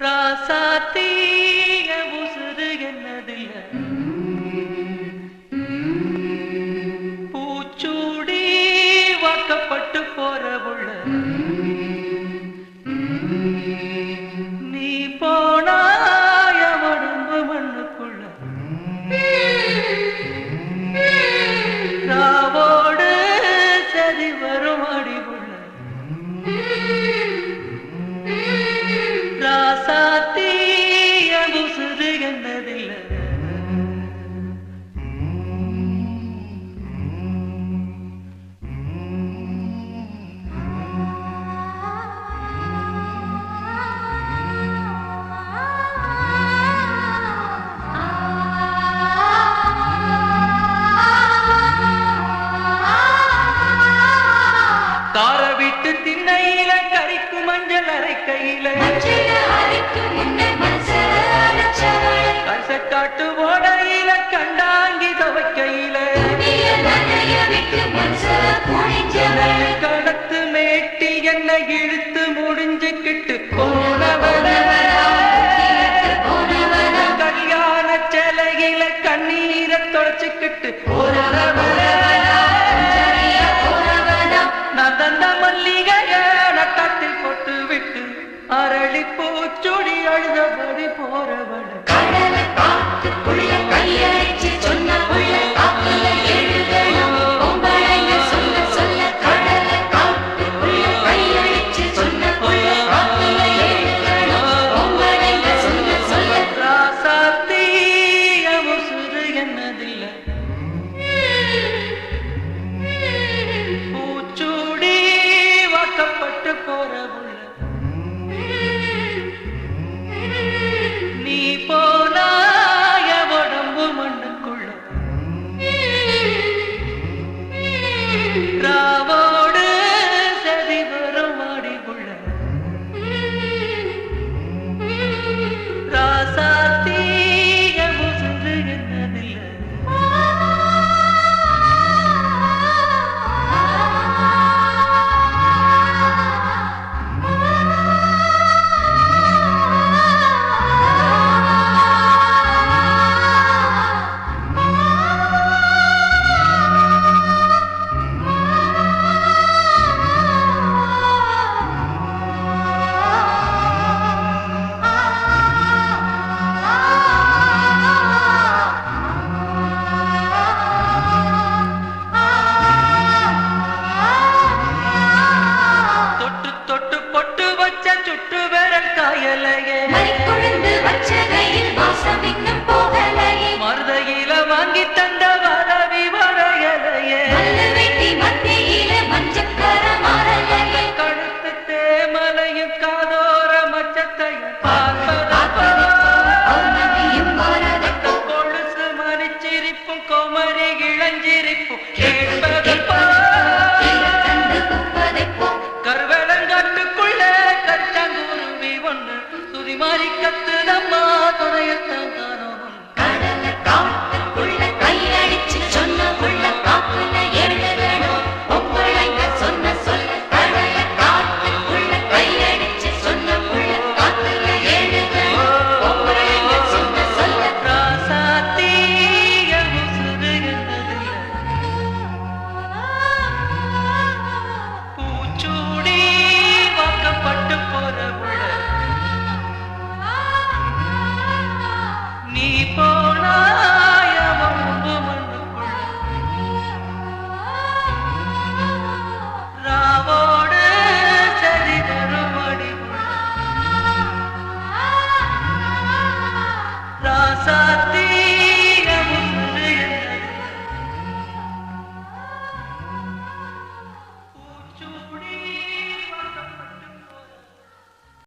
ராசாத்தீய உசுறு என்னதில்ல. பூச்சூடி வாக்கப்பட்டு அரைக்கு மஞ்சள் அரைக்கையில. கசட்டாட்டு ஓடையில கண்டாங்கி துவைக்கையில. கடத்து மேட்டி என்னை இழுத்து முடிஞ்சுக்கிட்டு போனவன மாணிக்கத்து நம்மா துணையத்தான்